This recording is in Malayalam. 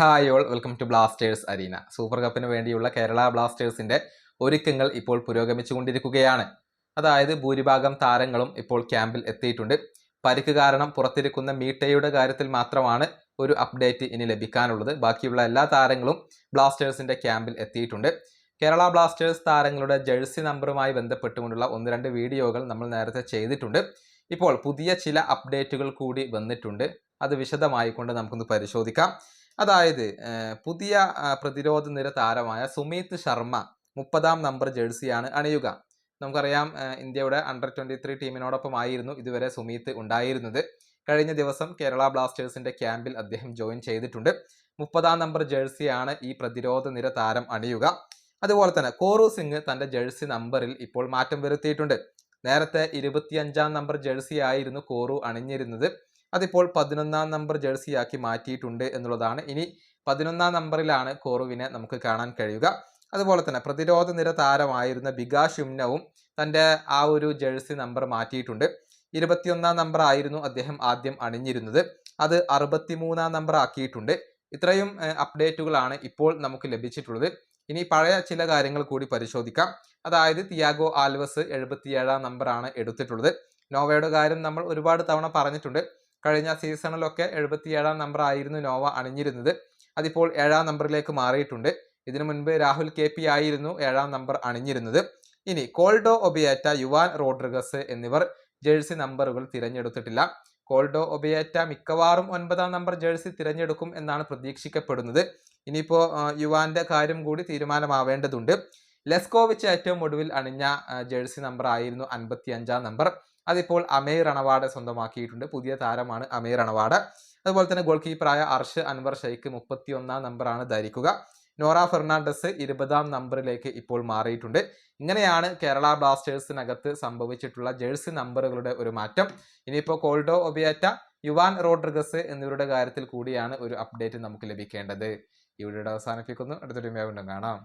Hi all welcome to Blasters arena super കപ്പിന് വേണ്ടിയുള്ള കേരള ബ്ലാസ്റ്റേഴ്സിന്റെ ഒരുക്കങ്ങൾ ഇപ്പോൾ പുരോഗമിച്ചുകൊണ്ടിരിക്കുകയാണ്. അതായത് ഭൂരിഭാഗം താരങ്ങളും ഇപ്പോൾ ക്യാമ്പിൽ എത്തിയിട്ടുണ്ട്. പരിക്ക് കാരണം പുറത്തിരിക്കുന്ന മീട്ടയുടെ കാര്യത്തിൽ മാത്രമാണ് ഒരു അപ്ഡേറ്റ് ഇനി ലഭിക്കാനുള്ളത്. ബാക്കിയുള്ള എല്ലാ താരങ്ങളും ബ്ലാസ്റ്റേഴ്സിന്റെ ക്യാമ്പിൽ എത്തിയിട്ടുണ്ട്. കേരള ബ്ലാസ്റ്റേഴ്സ് താരങ്ങളുടെ ജേഴ്സി നമ്പറുമായി ബന്ധപ്പെട്ടുകൊണ്ടുള്ള ഒന്ന് രണ്ട് വീഡിയോകൾ നമ്മൾ നേരത്തെ ചെയ്തിട്ടുണ്ട്. ഇപ്പോൾ പുതിയ ചില അപ്ഡേറ്റുകൾ കൂടി വന്നിട്ടുണ്ട്. അത് വിശദമായി കൊണ്ട് നമുക്കൊന്ന് പരിശോധിക്കാം. അതായത് പുതിയ പ്രതിരോധ നിര താരമായ സുമീത് ശർമ്മ മുപ്പതാം നമ്പർ ജേഴ്സിയാണ് അണിയുക. നമുക്കറിയാം ഇന്ത്യയുടെ അണ്ടർ ട്വന്റി ത്രീ ടീമിനോടൊപ്പം ആയിരുന്നു ഇതുവരെ സുമീത് ഉണ്ടായിരുന്നത്. കഴിഞ്ഞ ദിവസം കേരള ബ്ലാസ്റ്റേഴ്സിന്റെ ക്യാമ്പിൽ അദ്ദേഹം ജോയിൻ ചെയ്തിട്ടുണ്ട്. മുപ്പതാം നമ്പർ ജേഴ്സിയാണ് ഈ പ്രതിരോധ നിര താരം അണിയുക. അതുപോലെ തന്നെ കോറു സിംഗ് തന്റെ ജേഴ്സി നമ്പറിൽ ഇപ്പോൾ മാറ്റം വരുത്തിയിട്ടുണ്ട്. നേരത്തെ ഇരുപത്തിയഞ്ചാം നമ്പർ ജേഴ്സി ആയിരുന്നു കോറു അണിഞ്ഞിരുന്നത്. അതിപ്പോൾ പതിനൊന്നാം നമ്പർ ജേഴ്സിയാക്കി മാറ്റിയിട്ടുണ്ട് എന്നുള്ളതാണ്. ഇനി പതിനൊന്നാം നമ്പറിലാണ് കോറുവിനെ നമുക്ക് കാണാൻ കഴിയുക. അതുപോലെ തന്നെ പ്രതിരോധ നിര താരമായിരുന്ന ബികാഷ് ഷുംനവും തന്റെ ആ ഒരു ജേഴ്സി നമ്പർ മാറ്റിയിട്ടുണ്ട്. ഇരുപത്തിയൊന്നാം നമ്പർ ആയിരുന്നു അദ്ദേഹം ആദ്യം അണിഞ്ഞിരുന്നത്. അത് അറുപത്തിമൂന്നാം നമ്പർ ആക്കിയിട്ടുണ്ട്. ഇത്രയും അപ്ഡേറ്റുകളാണ് ഇപ്പോൾ നമുക്ക് ലഭിച്ചിട്ടുള്ളത്. ഇനി പഴയ ചില കാര്യങ്ങൾ കൂടി പരിശോധിക്കാം. അതായത് തിയാഗോ ആൽവസ് എഴുപത്തിയേഴാം നമ്പറാണ് എടുത്തിട്ടുള്ളത്. നോവയുടെ കാര്യം നമ്മൾ ഒരുപാട് തവണ പറഞ്ഞിട്ടുണ്ട്. കഴിഞ്ഞ സീസണിലൊക്കെ എഴുപത്തിയേഴാം നമ്പർ ആയിരുന്നു നോവ അണിഞ്ഞിരുന്നത്. അതിപ്പോൾ ഏഴാം നമ്പറിലേക്ക് മാറിയിട്ടുണ്ട്. ഇതിനു മുൻപ് രാഹുൽ കെ പി ആയിരുന്നു ഏഴാം നമ്പർ അണിഞ്ഞിരുന്നത്. ഇനി കോൾഡോ ഒബിയേറ്റ യുവാൻ റോഡ്രിഗസ് എന്നിവർ ജേഴ്സി നമ്പറുകൾ തിരഞ്ഞെടുത്തിട്ടില്ല. കോൾഡോ ഒബിയേറ്റ മിക്കവാറും ഒൻപതാം നമ്പർ ജേഴ്സി തിരഞ്ഞെടുക്കും എന്നാണ് പ്രതീക്ഷിക്കപ്പെടുന്നത്. ഇനിയിപ്പോൾ യുവാന്റെ കാര്യം കൂടി തീരുമാനമാവേണ്ടതുണ്ട്. ലെസ്കോവിച്ച് ഏറ്റവും ഒടുവിൽ അണിഞ്ഞ ജേഴ്സി നമ്പർ ആയിരുന്നു അൻപത്തി അഞ്ചാം നമ്പർ. അതിപ്പോൾ അമീർ അണവാഡ് സ്വന്തമാക്കിയിട്ടുണ്ട്. പുതിയ താരമാണ് അമീർ അണവാഡ് അതുപോലെ തന്നെ ഗോൾ കീപ്പറായ അർഷ് അൻവർ ഷെയ്ഖ് മുപ്പത്തി ഒന്നാം നമ്പറാണ് ധരിക്കുക. നോറ ഫെർണാണ്ടസ് ഇരുപതാം നമ്പറിലേക്ക് ഇപ്പോൾ മാറിയിട്ടുണ്ട്. ഇങ്ങനെയാണ് കേരള ബ്ലാസ്റ്റേഴ്സിനകത്ത് സംഭവിച്ചിട്ടുള്ള ജേഴ്സി നമ്പറുകളുടെ ഒരു മാറ്റം. ഇനിയിപ്പോൾ കോൾഡോ ഒബിയാറ്റ യുവാൻ റോഡ്രിഗസ് എന്നിവരുടെ കാര്യത്തിൽ കൂടിയാണ് ഒരു അപ്ഡേറ്റ് നമുക്ക് ലഭിക്കേണ്ടത്. വീഡിയോയുടെ അവസാനിപ്പിക്കുന്നു. അടുത്തൊരു കാണാം.